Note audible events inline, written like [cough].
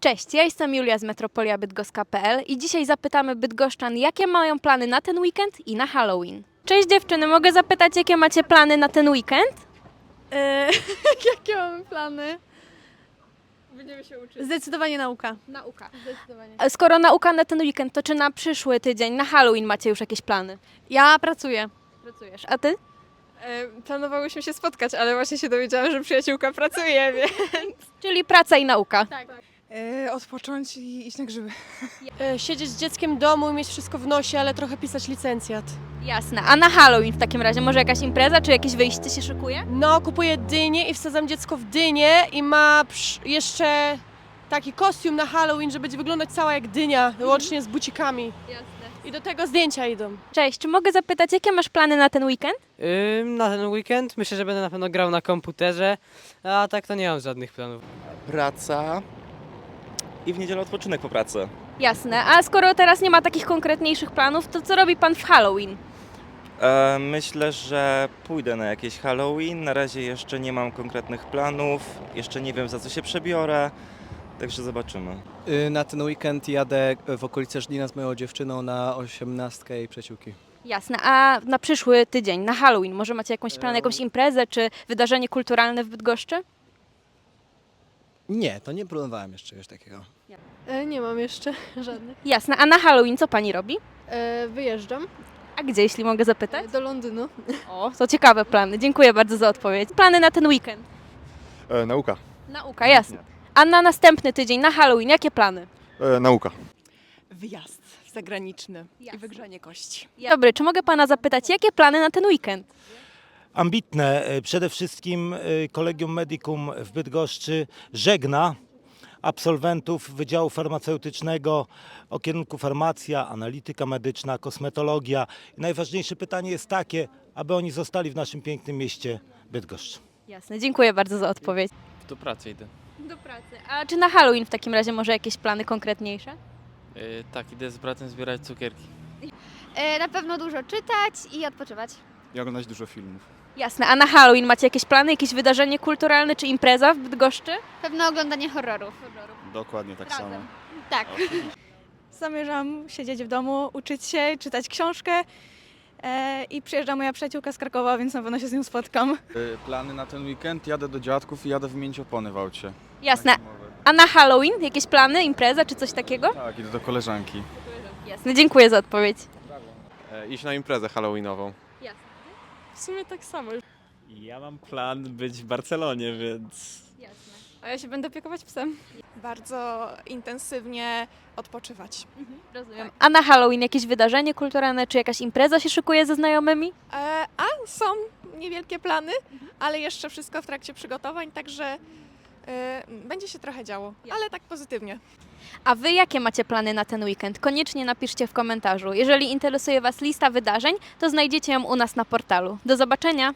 Cześć, ja jestem Julia z Metropolia Bydgoska.pl i dzisiaj zapytamy bydgoszczan, jakie mają plany na ten weekend i na Halloween. Cześć dziewczyny, mogę zapytać, jakie macie plany na ten weekend? E, [laughs] jakie mamy plany? Będziemy się uczyć. Zdecydowanie nauka. Nauka. Zdecydowanie. A Skoro nauka na ten weekend, to czy na przyszły tydzień, na Halloween macie już jakieś plany? Ja pracuję. Pracujesz, a ty? E, planowałyśmy się spotkać, ale właśnie się dowiedziałam, że przyjaciółka pracuje, [laughs] więc... Czyli praca i nauka. E, odpocząć i iść na grzyby. [laughs] E, Siedzieć z dzieckiem w domu i mieć wszystko w nosie, ale trochę pisać licencjat. Jasne, a na Halloween w takim razie może jakaś impreza, czy jakieś wyjście się szykuje? No, kupuję dynię i wsadzam dziecko w dynię i ma przy- jeszcze taki kostium na Halloween, że będzie wyglądać cała jak dynia, łącznie z bucikami. Jasne. I do tego zdjęcia idą. Cześć, czy mogę zapytać, jakie masz plany na ten weekend? Ym, na ten weekend myślę, że będę na pewno grał na komputerze, a tak to nie mam żadnych planów. praca i w niedzielę odpoczynek po pracy. Jasne, a skoro teraz nie ma takich konkretniejszych planów, to co robi pan w Halloween? E, myślę, że pójdę na jakieś Halloween. Na razie jeszcze nie mam konkretnych planów, jeszcze nie wiem za co się przebiorę, także zobaczymy. Y, Na ten weekend jadę w okolice Żlina z moją dziewczyną na osiemnastkę i przyjaciółki. Jasne, a na przyszły tydzień, na Halloween, może macie jakąś plan, jakąś imprezę czy wydarzenie kulturalne w Bydgoszczy? Nie, to nie planowałem jeszcze czegoś takiego. E, nie mam jeszcze [laughs] żadnych. Jasne, a na Halloween co pani robi? E, wyjeżdżam A gdzie, jeśli mogę zapytać? e, do Londynu. [laughs] O, to ciekawe plany, dziękuję bardzo za odpowiedź. Plany na ten weekend? E, nauka. Nauka, jasne. A na następny tydzień, na Halloween, jakie plany? E, nauka. Wyjazd zagraniczny Jasne. i wygrzanie kości. Dobry, czy mogę pana zapytać, jakie plany na ten weekend? Ambitne. E, Przede wszystkim e, Kolegium Medicum w Bydgoszczy żegna absolwentów Wydziału Farmaceutycznego o kierunku farmacja, analityka medyczna, kosmetologia. I najważniejsze pytanie jest takie, aby oni zostali w naszym pięknym mieście Bydgoszcz. Jasne, dziękuję bardzo za odpowiedź. Do pracy idę. Do pracy. A czy na Halloween w takim razie może jakieś plany konkretniejsze? tak, idę z bratem zbierać cukierki. E, Na pewno dużo czytać i odpoczywać. I oglądać dużo filmów. Jasne, a na Halloween macie jakieś plany, jakieś wydarzenie kulturalne czy impreza w Bydgoszczy? Pewno oglądanie horrorów. Dokładnie tak Razem. samo. Tak. [laughs] Zamierzam siedzieć w domu, uczyć się, czytać książkę e, i przyjeżdża moja przyjaciółka z Krakowa, więc na pewno się z nią spotkam. Plany na ten weekend, jadę do dziadków i jadę wymienić opony w aucie. Jasne. A na Halloween jakieś plany, impreza czy coś takiego? Tak, idę do koleżanki. Jasne, dziękuję za odpowiedź. iść na imprezę halloweenową. W sumie tak samo. Ja mam plan być w Barcelonie, więc A ja się będę opiekować psem. Bardzo intensywnie odpoczywać. Rozumiem. A na Halloween jakieś wydarzenie kulturalne czy jakaś impreza się szykuje ze znajomymi? E, a są niewielkie plany, ale jeszcze wszystko w trakcie przygotowań, także e, będzie się trochę działo, ale tak pozytywnie. A wy jakie macie plany na ten weekend? Koniecznie napiszcie w komentarzu. Jeżeli interesuje was lista wydarzeń, to znajdziecie ją u nas na portalu. Do zobaczenia!